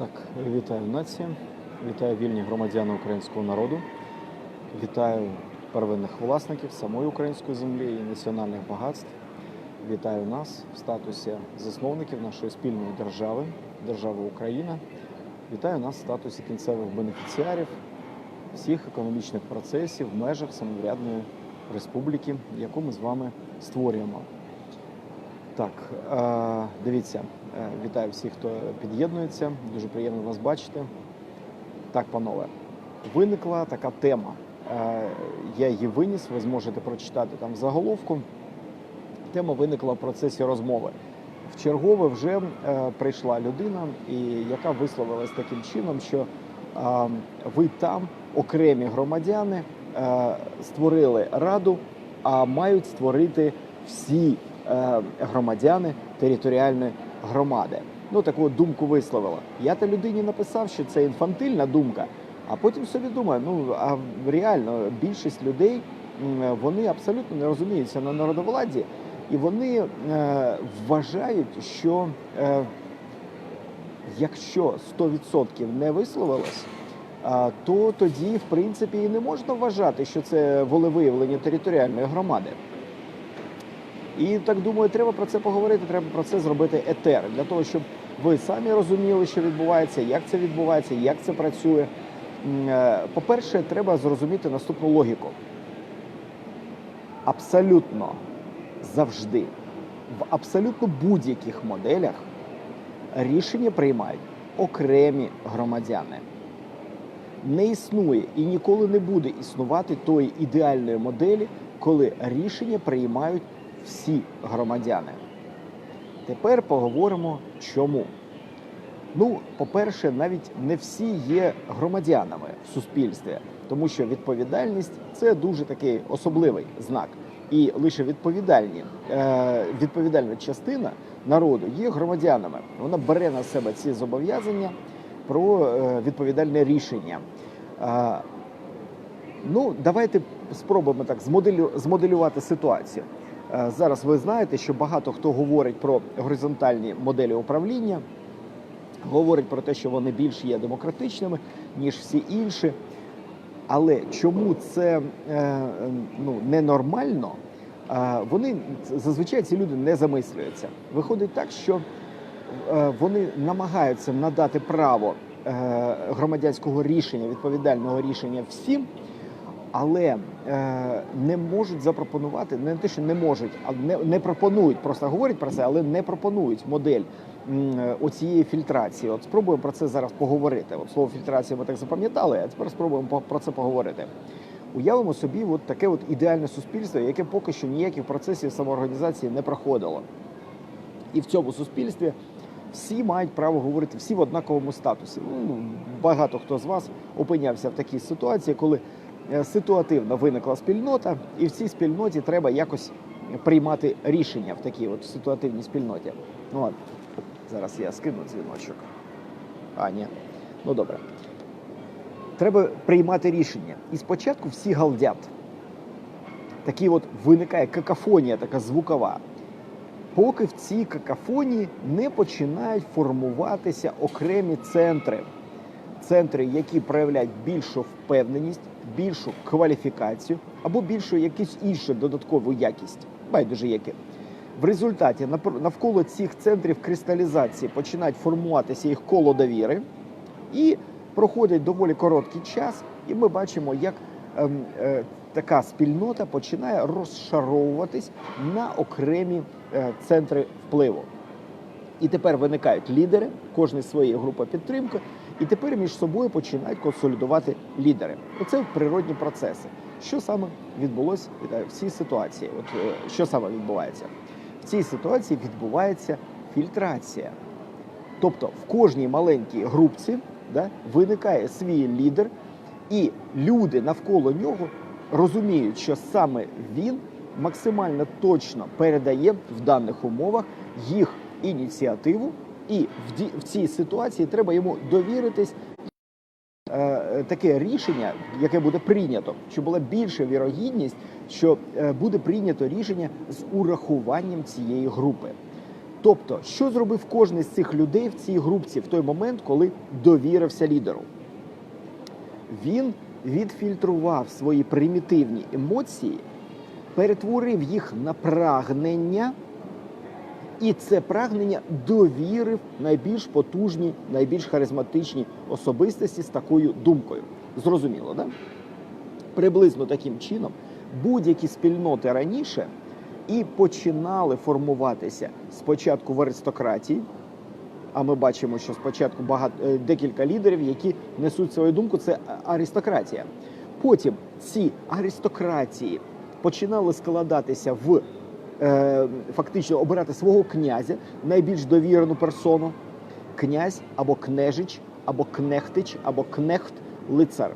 Так, вітаю нація, вітаю вільні громадяни українського народу, вітаю первинних власників самої української землі і національних багатств. Вітаю нас в статусі засновників нашої спільної держави, держави Україна. Вітаю нас в статусі кінцевих бенефіціарів всіх економічних процесів в межах самоврядної республіки, яку ми з вами створюємо. Так, е, дивіться, е, вітаю всіх, хто під'єднується. Дуже приємно вас бачити. Так, панове, виникла така тема. Е, Я її виніс, ви зможете прочитати там заголовку. Тема виникла в процесі розмови. В чергове вже прийшла людина, і яка висловилась таким чином, що ви там, окремі громадяни, створили раду, а мають створити всі громадяни територіальної громади. Ну таку думку висловила. Я та людині написав, що це інфантильна думка, а потім собі думаю, ну а реально більшість людей вони абсолютно не розуміються на народовладді, і вони е, вважають, що е, якщо 100% не висловилось, а, то тоді, в принципі, і не можна вважати, що це волевиявлення територіальної громади. І так думаю, треба про це поговорити, треба про це зробити етер, для того, щоб ви самі розуміли, що відбувається, як це відбувається, як це працює. Е, По-перше, треба зрозуміти наступну логіку. Абсолютно завжди, в абсолютно будь-яких моделях рішення приймають окремі громадяни. Не існує і ніколи не буде існувати тої ідеальної моделі, коли рішення приймають всі громадяни. Тепер поговоримо чому. Ну, по-перше, навіть не всі є громадянами в суспільстві, тому що відповідальність це дуже такий особливий знак. І лише відповідальні, е, відповідальна частина народу є громадянами. Вона бере на себе ці зобов'язання про е, відповідальне рішення. Е, ну, давайте спробуємо так змоделю, змоделювати ситуацію. Е, Зараз ви знаєте, що багато хто говорить про горизонтальні моделі управління, говорить про те, що вони більш є демократичними, ніж всі інші. Але чому це е, ну, ненормально? Е, вони зазвичай ці люди не замислюються. Виходить так, що вони намагаються надати право громадянського рішення, відповідального рішення всім, але е, не можуть запропонувати не те, що не можуть, а не, не пропонують. Просто говорять про це, але не пропонують модель е, оцієї фільтрації. От спробуємо про це зараз поговорити. От слово фільтрація ми так запам'ятали, а тепер спробуємо про це поговорити. Уявимо собі, от таке от ідеальне суспільство, яке поки що ніяких процесів самоорганізації не проходило. І в цьому суспільстві всі мають право говорити, всі в однаковому статусі. Ну, багато хто з вас опинявся в такій ситуації, коли ситуативно виникла спільнота, і в цій спільноті треба якось приймати рішення в такій от ситуативній спільноті. Ну, от, зараз я скину дзвіночок. А, ні. Ну добре. Треба приймати рішення. І спочатку всі галдять. Такі от виникає какафонія, така звукова. Поки в цій какафонії не починають формуватися окремі центри. Центри, які проявляють більшу впевненість, більшу кваліфікацію або більшу якусь іншу додаткову якість. Байдуже яке. В результаті навколо цих центрів кристалізації починають формуватися їх коло довіри, і проходить доволі короткий час, і ми бачимо, як ем, е, така спільнота починає розшаровуватись на окремі е, центри впливу. І тепер виникають лідери, кожен своєї групи підтримки, і тепер між собою починають консолідувати лідери. Оце природні процеси. Що саме відбулося в цій ситуації? От е, що саме відбувається? В цій ситуації відбувається фільтрація. Тобто в кожній маленькій групці да, виникає свій лідер, і люди навколо нього розуміють, що саме він максимально точно передає в даних умовах їх ініціативу, і в, ді- в цій ситуації треба йому довіритись. е, Таке рішення, яке буде прийнято, щоб була більша вірогідність, що е, буде прийнято рішення з урахуванням цієї групи. Тобто, що зробив кожен з цих людей в цій групці в той момент, коли довірився лідеру? Він відфільтрував свої примітивні емоції, перетворив їх на прагнення, і це прагнення довірив найбільш потужній, найбільш харизматичній особистості з такою думкою. Зрозуміло, да? Приблизно таким чином будь-які спільноти раніше і починали формуватися спочатку в аристократії. А ми бачимо, що спочатку багато е, декілька лідерів, які несуть свою думку, це аристократія. Потім ці аристократії починали складатися в фактично обирати свого князя, найбільш довірену персону, князь або кнежич, або кнехтич, або кнехт лицар.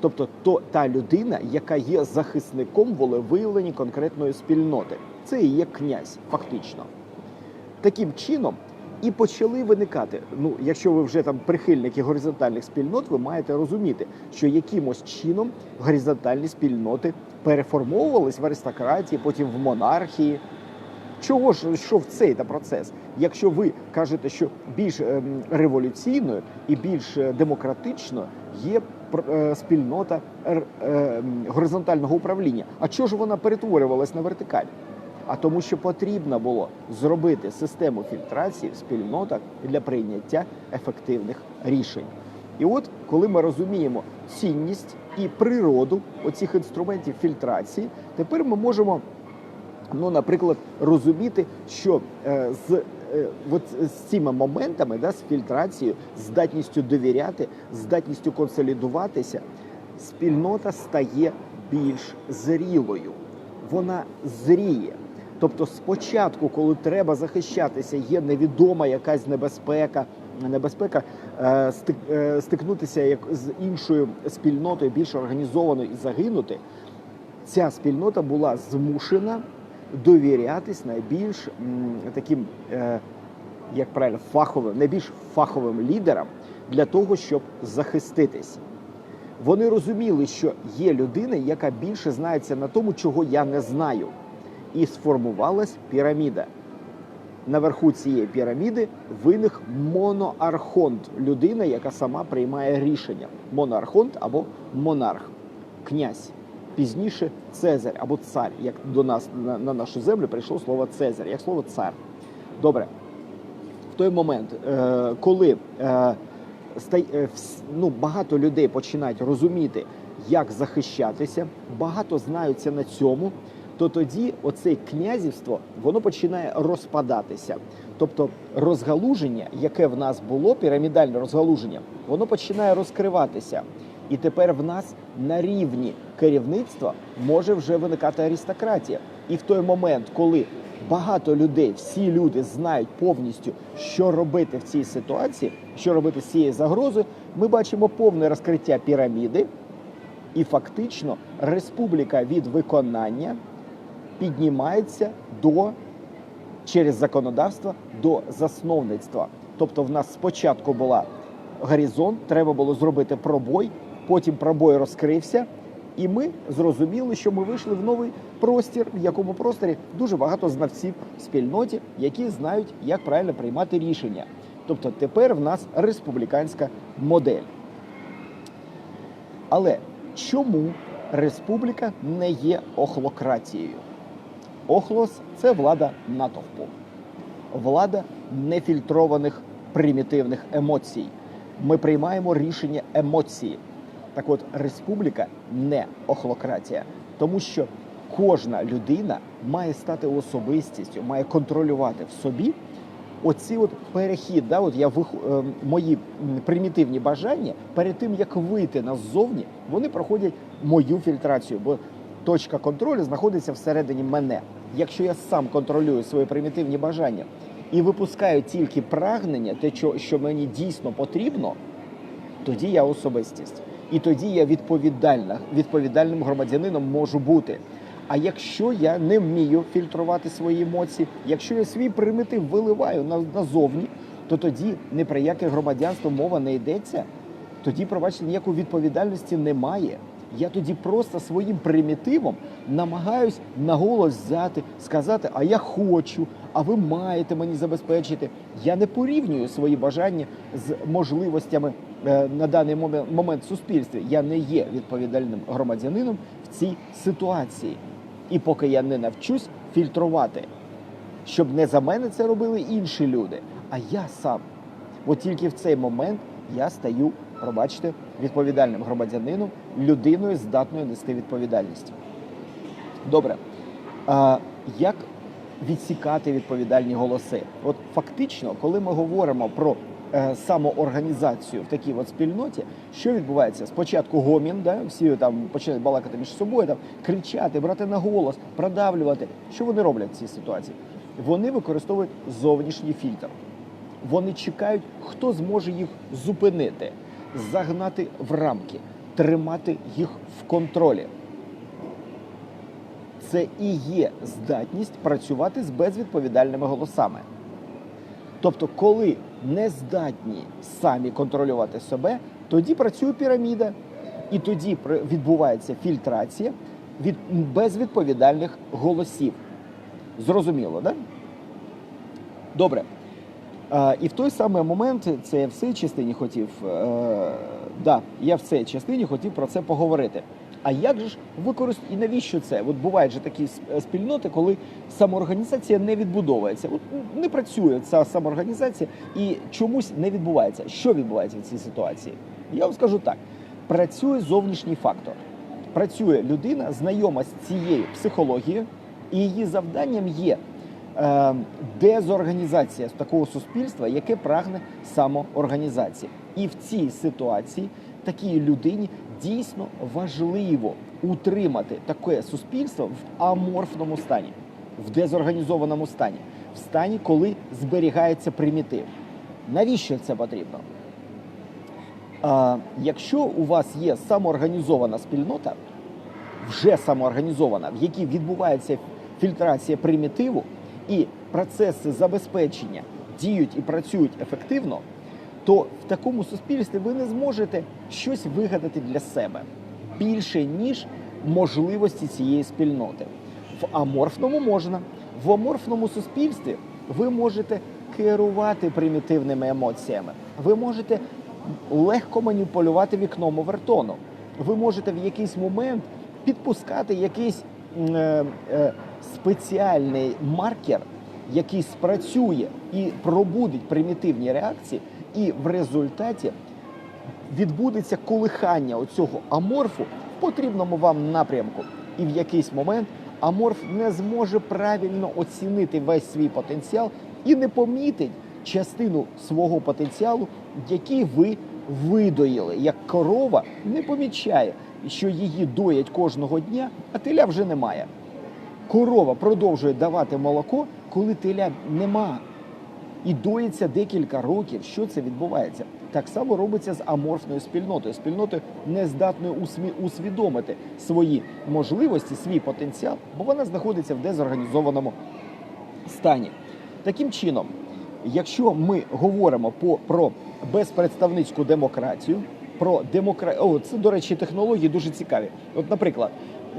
Тобто то та людина, яка є захисником волевиявлення конкретної спільноти. Це і є князь, фактично. Таким чином і почали виникати. Ну, якщо ви вже там прихильники горизонтальних спільнот, ви маєте розуміти, що якимось чином горизонтальні спільноти переформовувались в аристократії, потім в монархії. Чого ж йшов цей та процес? Якщо ви кажете, що більш ем, революційною і більш е, демократичною є е, спільнота р- е, горизонтального управління, а чого ж вона перетворювалась на вертикаль? А тому, що потрібно було зробити систему фільтрації в спільнотах для прийняття ефективних рішень. І от коли ми розуміємо цінність і природу оцих інструментів фільтрації, тепер ми можемо ну, наприклад, розуміти, що е, з, е, от з цими моментами, да, з фільтрацією, здатністю довіряти, здатністю консолідуватися, спільнота стає більш зрілою. Вона зріє. Тобто, спочатку, коли треба захищатися, є невідома якась небезпека, небезпека е, е, стикнутися як з іншою спільнотою, більш організованою і загинути. Ця спільнота була змушена довірятись найбільш таким, е, як правильно, фаховим, найбільш фаховим лідерам для того, щоб захиститись. Вони розуміли, що є людина, яка більше знається на тому, чого я не знаю. І сформувалась піраміда. Наверху цієї піраміди виник моноархонт, людина, яка сама приймає рішення. Моноархонт або монарх, князь. Пізніше Цезарь або цар, як до нас на, на нашу землю прийшло слово Цезарь, як слово цар. Добре. В той момент, е, коли е, е, ну, багато людей починають розуміти, як захищатися, багато знаються на цьому, то тоді оце князівство воно починає розпадатися. Тобто розгалуження, яке в нас було, пірамідальне розгалуження, воно починає розкриватися. І тепер в нас на рівні керівництва може вже виникати аристократія. І в той момент, коли багато людей, всі люди знають повністю, що робити в цій ситуації, що робити з цією загрозою, ми бачимо повне розкриття піраміди, і фактично республіка від виконання піднімається до через законодавство до засновництва. Тобто, в нас спочатку була горизонт, треба було зробити пробой, потім пробой розкрився, і ми зрозуміли, що ми вийшли в новий простір, в якому просторі дуже багато знавців в спільноті, які знають, як правильно приймати рішення. Тобто тепер в нас республіканська модель. Але чому республіка не є охлократією? Охлос це влада натовпу, влада нефільтрованих примітивних емоцій. Ми приймаємо рішення емоції. Так от, республіка не охлократія, тому що кожна людина має стати особистістю, має контролювати в собі оці от перехід. Да, от я вих... е, мої примітивні бажання перед тим як вийти назовні, вони проходять мою фільтрацію, бо точка контролю знаходиться всередині мене. Якщо я сам контролюю свої примітивні бажання і випускаю тільки прагнення, те, що, мені дійсно потрібно, тоді я особистість. І тоді я відповідальна, відповідальним громадянином можу бути. А якщо я не вмію фільтрувати свої емоції, якщо я свій примітив виливаю назовні, то тоді ні про яке громадянство мова не йдеться. Тоді, пробачте, ніякої відповідальності немає. Я тоді просто своїм примітивом намагаюсь наголос взяти, сказати, а я хочу, а ви маєте мені забезпечити. Я не порівнюю свої бажання з можливостями е, на даний момент в суспільстві. Я не є відповідальним громадянином в цій ситуації. І поки я не навчусь фільтрувати, щоб не за мене це робили інші люди, а я сам. От тільки в цей момент я стаю, пробачте, відповідальним громадянином, людиною, здатною нести відповідальність. Добре. А, як відсікати відповідальні голоси? От фактично, коли ми говоримо про е, самоорганізацію в такій от спільноті, що відбувається? Спочатку гомін, да, всі там починають балакати між собою, там, кричати, брати на голос, продавлювати. Що вони роблять в цій ситуації? Вони використовують зовнішній фільтр. Вони чекають, хто зможе їх зупинити, загнати в рамки, тримати їх в контролі. Це і є здатність працювати з безвідповідальними голосами. Тобто, коли не здатні самі контролювати себе, тоді працює піраміда, і тоді відбувається фільтрація від безвідповідальних голосів. Зрозуміло? Да? Добре. А, і в той самий момент, це я в цій частині хотів, е, да, я в цій частині хотів про це поговорити. А як же ж використати і навіщо це? От бувають же такі е, спільноти, коли самоорганізація не відбудовується. От не працює ця самоорганізація і чомусь не відбувається. Що відбувається в цій ситуації? Я вам скажу так: працює зовнішній фактор. Працює людина, знайома з цією психологією, і її завданням є е, дезорганізація такого суспільства, яке прагне самоорганізації. І в цій ситуації такій людині дійсно важливо утримати таке суспільство в аморфному стані, в дезорганізованому стані, в стані, коли зберігається примітив. Навіщо це потрібно? А, якщо у вас є самоорганізована спільнота, вже самоорганізована, в якій відбувається фільтрація примітиву, і процеси забезпечення діють і працюють ефективно, то в такому суспільстві ви не зможете щось вигадати для себе більше, ніж можливості цієї спільноти. В аморфному можна. В аморфному суспільстві ви можете керувати примітивними емоціями. Ви можете легко маніпулювати вікном овертону. Ви можете в якийсь момент підпускати якийсь е, е, спеціальний маркер, який спрацює і пробудить примітивні реакції, і в результаті відбудеться колихання оцього аморфу в потрібному вам напрямку. І в якийсь момент аморф не зможе правильно оцінити весь свій потенціал і не помітить частину свого потенціалу, який ви видоїли. Як корова не помічає, що її доять кожного дня, а теля вже немає. Корова продовжує давати молоко, коли теля нема і доїться декілька років. Що це відбувається? Так само робиться з аморфною спільнотою. Спільнотою не здатною усмі- усвідомити свої можливості, свій потенціал, бо вона знаходиться в дезорганізованому стані. Таким чином, якщо ми говоримо по, про безпредставницьку демократію, про демокра... О, це, до речі, технології дуже цікаві. От, наприклад,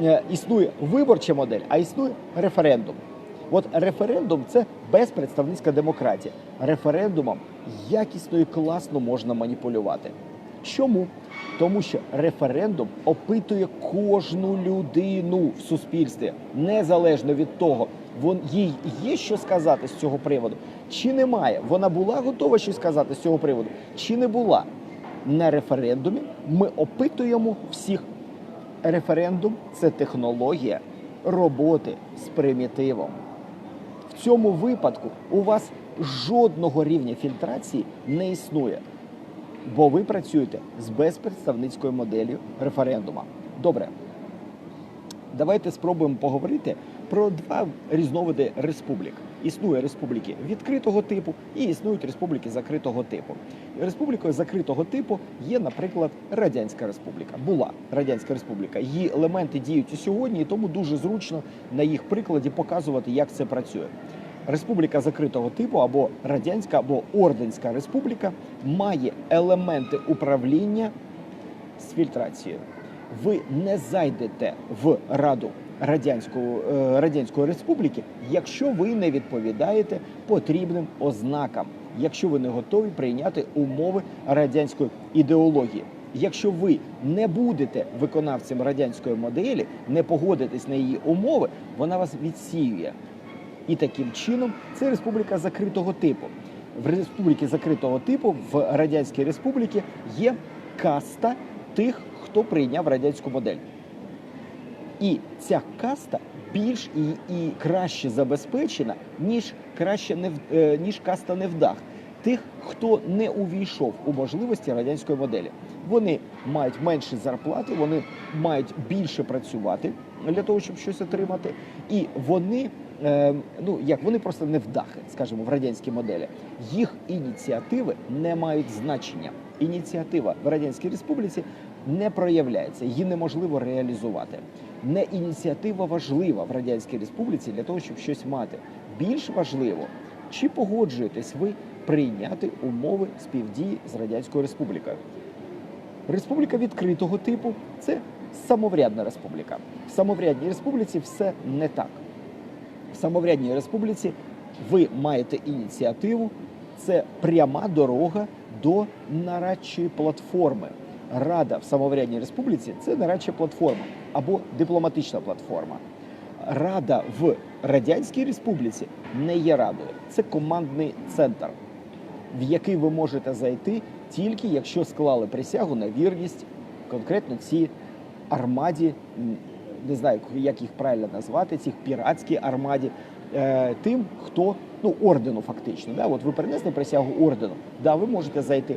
е, існує виборча модель, а існує референдум. От референдум це безпредставницька демократія. Референдумом якісно і класно можна маніпулювати. Чому? Тому що референдум опитує кожну людину в суспільстві, незалежно від того, вон їй є що сказати з цього приводу, чи немає. Вона була готова щось сказати з цього приводу, чи не була. На референдумі ми опитуємо всіх. Референдум це технологія роботи з примітивом. В цьому випадку у вас жодного рівня фільтрації не існує, бо ви працюєте з безпредставницькою моделлю референдума. Добре. Давайте спробуємо поговорити про два різновиди республік. Існує республіки відкритого типу і існують республіки закритого типу. Республікою закритого типу є, наприклад, Радянська Республіка. Була Радянська Республіка. Її елементи діють і сьогодні, і тому дуже зручно на їх прикладі показувати, як це працює. Республіка закритого типу або Радянська або Орденська Республіка має елементи управління з фільтрацією. Ви не зайдете в Раду радянського, е, радянської республіки, якщо ви не відповідаєте потрібним ознакам, якщо ви не готові прийняти умови радянської ідеології. Якщо ви не будете виконавцем радянської моделі, не погодитесь на її умови, вона вас відсіює. І таким чином це республіка закритого типу. В республіки закритого типу в радянській республіці є каста тих, хто прийняв радянську модель. І ця каста більш і, і краще забезпечена, ніж краще не е, ніж каста невдах. Тих, хто не увійшов у можливості радянської моделі. Вони мають менші зарплати, вони мають більше працювати для того, щоб щось отримати. І вони, е, ну як вони просто невдахи, скажімо, в радянській моделі. Їх ініціативи не мають значення. Ініціатива в Радянській Республіці не проявляється, її неможливо реалізувати. Не ініціатива важлива в Радянській Республіці для того, щоб щось мати. Більш важливо, чи погоджуєтесь ви прийняти умови співдії з Радянською Республікою. Республіка відкритого типу це самоврядна республіка. В самоврядній республіці все не так. В самоврядній республіці ви маєте ініціативу, це пряма дорога до нарадчої платформи. Рада в самоврядній республіці це нарадча платформа або дипломатична платформа. Рада в Радянській Республіці не є радою, це командний центр, в який ви можете зайти тільки якщо склали присягу на вірність конкретно цій армаді, не знаю, як їх правильно назвати, цих піратській армаді, е, тим, хто ну ордену фактично. Да? От ви принесли присягу ордену, да, ви можете зайти.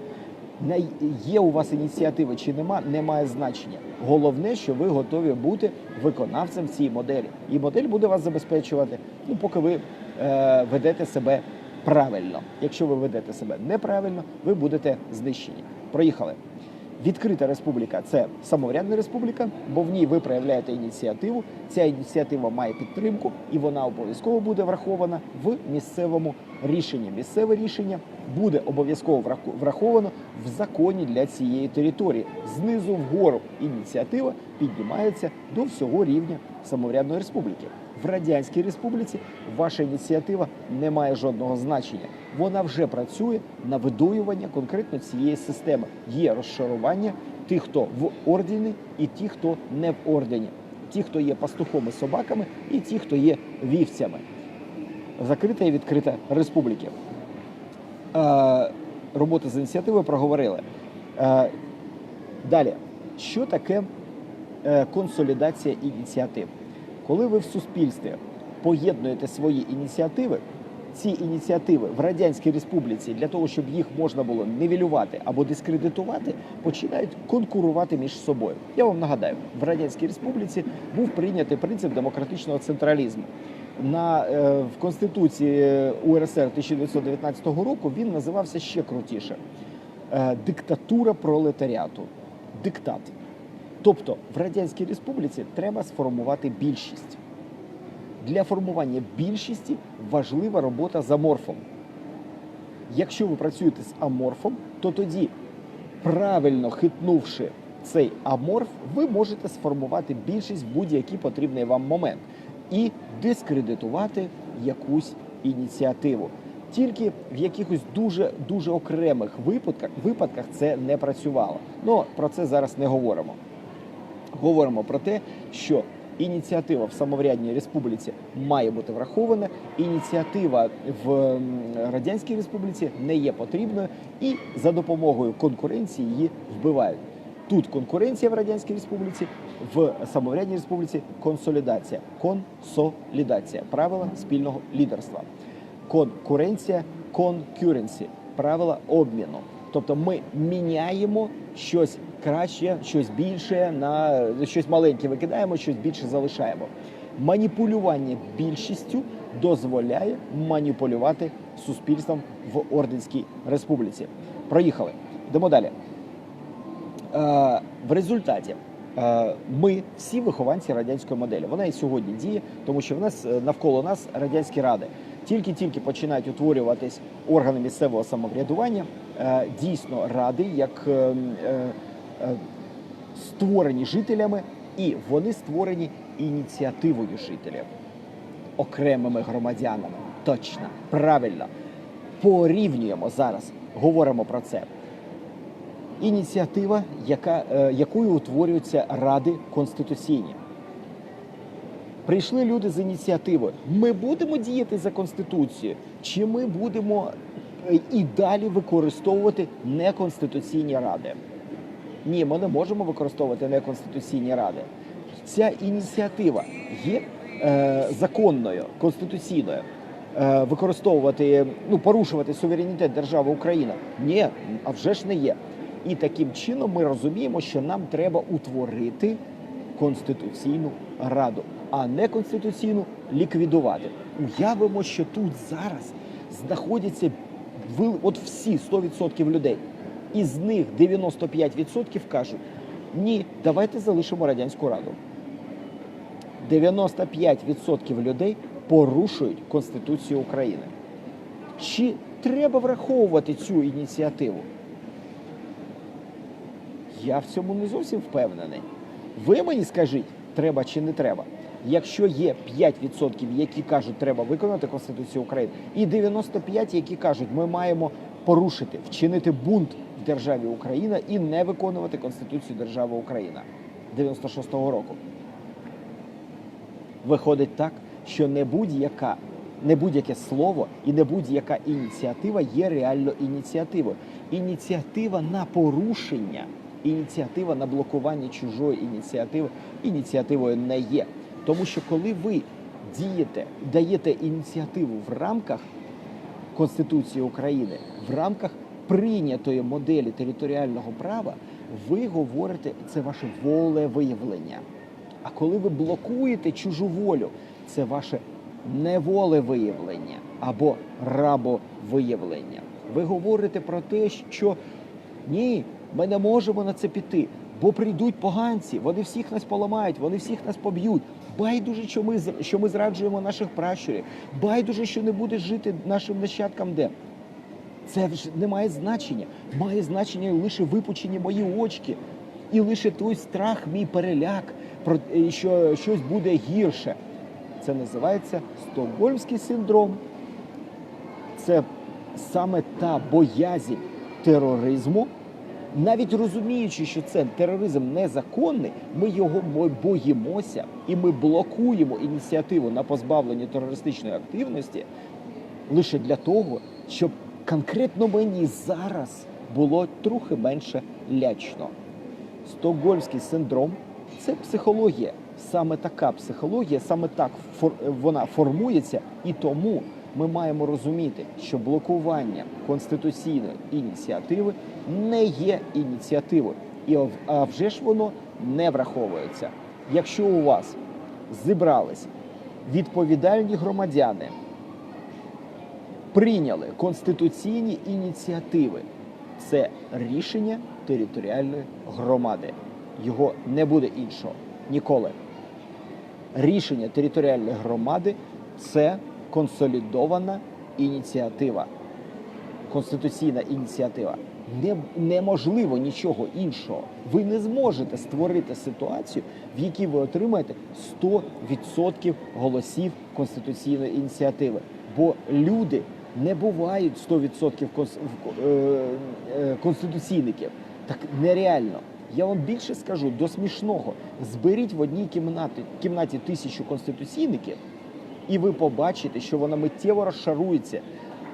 Є у вас ініціативи чи нема, не має значення. Головне, що ви готові бути виконавцем цієї моделі. І модель буде вас забезпечувати, ну поки ви е, ведете себе правильно. Якщо ви ведете себе неправильно, ви будете знищені. Проїхали. Відкрита республіка це самоврядна республіка, бо в ній ви проявляєте ініціативу. Ця ініціатива має підтримку, і вона обов'язково буде врахована в місцевому рішенні. Місцеве рішення буде обов'язково враховано в законі для цієї території. Знизу вгору ініціатива піднімається до всього рівня самоврядної республіки. В радянській республіці ваша ініціатива не має жодного значення. Вона вже працює на видоювання конкретно цієї системи. Є розшарування тих, хто в ордені, і ті, хто не в ордені, ті, хто є пастухом і собаками, і ті, хто є вівцями. Закрита і відкрита республіки. Е, роботи з ініціативою проговорили. Е, далі, що таке е, консолідація ініціатив? Коли ви в суспільстві поєднуєте свої ініціативи, ці ініціативи в Радянській Республіці для того, щоб їх можна було нівелювати або дискредитувати, починають конкурувати між собою. Я вам нагадаю, в Радянській Республіці був прийнятий принцип демократичного централізму. На е, в Конституції УРСР 1919 року він називався ще крутіше: е, диктатура пролетаріату, диктат. Тобто в Радянській Республіці треба сформувати більшість. Для формування більшості важлива робота з аморфом. Якщо ви працюєте з аморфом, то тоді, правильно хитнувши цей аморф, ви можете сформувати більшість в будь-який потрібний вам момент і дискредитувати якусь ініціативу. Тільки в якихось дуже дуже окремих випадках випадках це не працювало. Ну про це зараз не говоримо. Говоримо про те, що ініціатива в самоврядній республіці має бути врахована. Ініціатива в радянській республіці не є потрібною, і за допомогою конкуренції її вбивають. Тут конкуренція в радянській республіці, в самоврядній республіці консолідація, консолідація, правила спільного лідерства. Конкуренція, конкуренсі, правила обміну. Тобто ми міняємо щось краще, щось більше на щось маленьке викидаємо, щось більше залишаємо. Маніпулювання більшістю дозволяє маніпулювати суспільством в Орденській республіці. Проїхали. Йдемо далі. Е, в результаті е, ми всі вихованці радянської моделі. Вона і сьогодні діє, тому що в нас е, навколо нас радянські ради. Тільки-тільки починають утворюватись органи місцевого самоврядування. Е, Дійсно, ради, як е, е, е, створені жителями, і вони створені ініціативою жителів, окремими громадянами. Точно, правильно. Порівнюємо зараз, говоримо про це. Ініціатива, яка, е, якою утворюються ради конституційні. Прийшли люди з ініціативою. Ми будемо діяти за конституцією, чи ми будемо е, і далі використовувати неконституційні ради? Ні, ми не можемо використовувати неконституційні ради. Ця ініціатива є е, законною, конституційною. Е, використовувати, ну порушувати суверенітет держави Україна. Ні, а вже ж не є. І таким чином ми розуміємо, що нам треба утворити конституційну раду, а не конституційну ліквідувати. Уявимо, що тут зараз знаходяться от всі 100% людей. Із них 95% кажуть: ні, давайте залишимо радянську раду. 95% людей порушують Конституцію України. Чи треба враховувати цю ініціативу? Я в цьому не зовсім впевнений. Ви мені скажіть, треба чи не треба. Якщо є 5%, які кажуть, треба виконати Конституцію України, і 95%, які кажуть, ми маємо порушити, вчинити бунт державі Україна і не виконувати Конституцію держави Україна 96-го року. Виходить так, що не будь-яка, не будь-яке слово і не будь-яка ініціатива є реально ініціативою. Ініціатива на порушення, ініціатива на блокування чужої ініціативи ініціативою не є. Тому що коли ви дієте, даєте ініціативу в рамках Конституції України, в рамках прийнятої моделі територіального права, ви говорите це ваше волевиявлення. А коли ви блокуєте чужу волю, це ваше неволевиявлення або рабовиявлення. Ви говорите про те, що ні, ми не можемо на це піти, бо прийдуть поганці, вони всіх нас поламають, вони всіх нас поб'ють. Байдуже, що ми що ми зраджуємо наших пращурів, байдуже, що не буде жити нашим нащадкам де. Це вже не має значення. Має значення лише випучені мої очки, і лише той страх, мій переляк, про е, що щось буде гірше. Це називається стокгольмський синдром. Це саме та боязнь тероризму. Навіть розуміючи, що це тероризм незаконний, ми його боїмося і ми блокуємо ініціативу на позбавлення терористичної активності лише для того, щоб конкретно мені зараз було трохи менше лячно. Стокгольмський синдром це психологія. Саме така психологія, саме так фор- вона формується, і тому ми маємо розуміти, що блокування конституційної ініціативи не є ініціативою, і а вже ж воно не враховується. Якщо у вас зібрались відповідальні громадяни, прийняли конституційні ініціативи. Це рішення територіальної громади. Його не буде іншого ніколи. Рішення територіальної громади це консолідована ініціатива, конституційна ініціатива. Не, неможливо нічого іншого. Ви не зможете створити ситуацію, в якій ви отримаєте 100% голосів конституційної ініціативи. Бо люди не бувають 100% конс- в- е, е, конституційників. Так нереально. Я вам більше скажу до смішного. Зберіть в одній кімнаті, кімнаті тисячу конституційників, і ви побачите, що вона миттєво розшарується.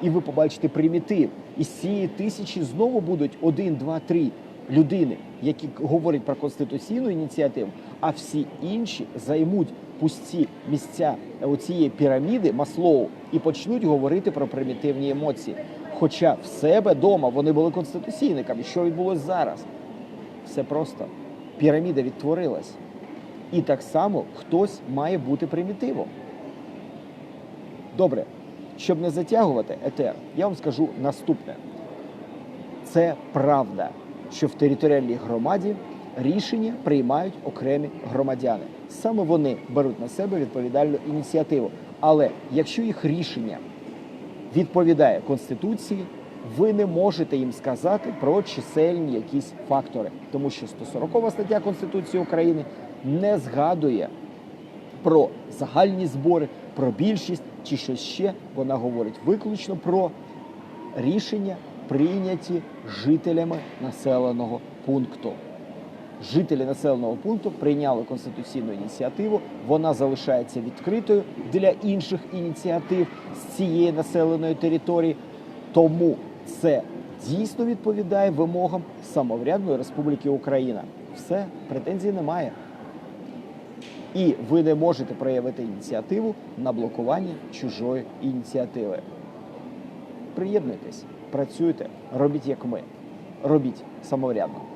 І ви побачите примітив. І з цієї тисячі знову будуть один, два, три людини, які говорять про конституційну ініціативу, а всі інші займуть пусті місця у цієї піраміди Маслоу і почнуть говорити про примітивні емоції. Хоча в себе вдома вони були конституційниками. Що відбулося зараз? Все просто. Піраміда відтворилась. І так само хтось має бути примітивом. Добре, щоб не затягувати етер, я вам скажу наступне: це правда, що в територіальній громаді рішення приймають окремі громадяни. Саме вони беруть на себе відповідальну ініціативу. Але якщо їх рішення відповідає Конституції, ви не можете їм сказати про чисельні якісь фактори, тому що 140 стаття Конституції України не згадує про загальні збори, про більшість чи щось ще. Вона говорить виключно про рішення, прийняті жителями населеного пункту. Жителі населеного пункту прийняли конституційну ініціативу. Вона залишається відкритою для інших ініціатив з цієї населеної території. Тому це дійсно відповідає вимогам самоврядної Республіки Україна. Все, претензій немає. І ви не можете проявити ініціативу на блокування чужої ініціативи. Приєднуйтесь, працюйте, робіть як ми. Робіть самоврядно.